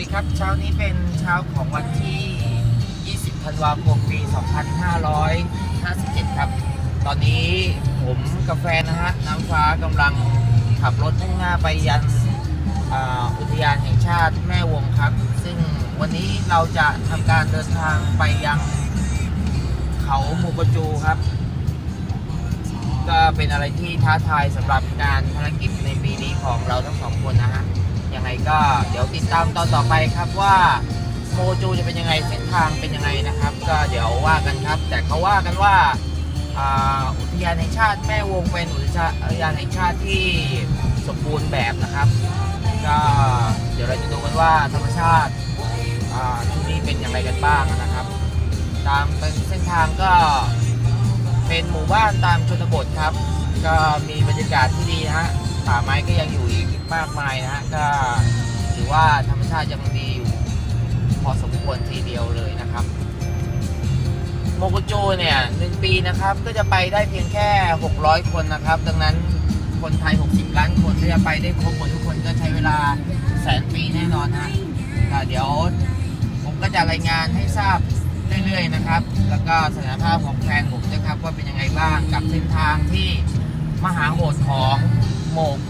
ดีครับ เช้านี้เป็นเช้าของวันที่ 20 ธันวาคม ปี 2557 ครับ ตอนนี้ผมกาแฟนะฮะ น้ำฟ้ากำลังขับรถมุ่งหน้าไปยันอุทยานแห่งชาติแม่วงครับ ซึ่งวันนี้เราจะทำการเดินทางไปยังเขามูกจูครับ ก็เป็นอะไรที่ท้าทายสำหรับการภารกิจในปีนี้ของเราทั้งสองคนนะฮะ ยังไงก็เดี๋ยวติดตามตอนต่อไปครับว่าโมจูจะเป็นยังไงเส้นทางเป็นยังไงนะครับ ก็เดี๋ยวว่ากันครับ แต่เขาว่ากันว่าอุทยานแห่งชาติแม่วงเป็นอุทยานแห่งชาติที่สมบูรณ์แบบนะครับ ก็เดี๋ยวเราจะดูกันว่าธรรมชาติที่นี่เป็นอย่างไรกันบ้างนะครับ ตามเป็นเส้นทางก็เป็นหมู่บ้านตามชนบทครับ ก็มีบรรยากาศที่ดีฮะ ป่าไม้ก็ยังอยู่อีกมากมายนะฮะก็ถือว่าธรรมชาติยังดีอยู่พอสมควรทีเดียวเลยนะครับ โมโกโจเนี่ยหนึ่งปีนะครับ ก็จะไปได้เพียงแค่ 600 คนนะครับ ดังนั้นคนไทย 60 ล้านคนที่จะไปได้ครบหมดทุกคนก็ใช้เวลาแสนปีแน่นอนฮะเดี๋ยวผมก็จะรายงานให้ทราบเรื่อยๆนะครับ แล้วก็สถานภาพของแฟนผมนะครับว่าเป็นยังไงบ้างกับเส้นทางที่มหาโหดของ โมโกจู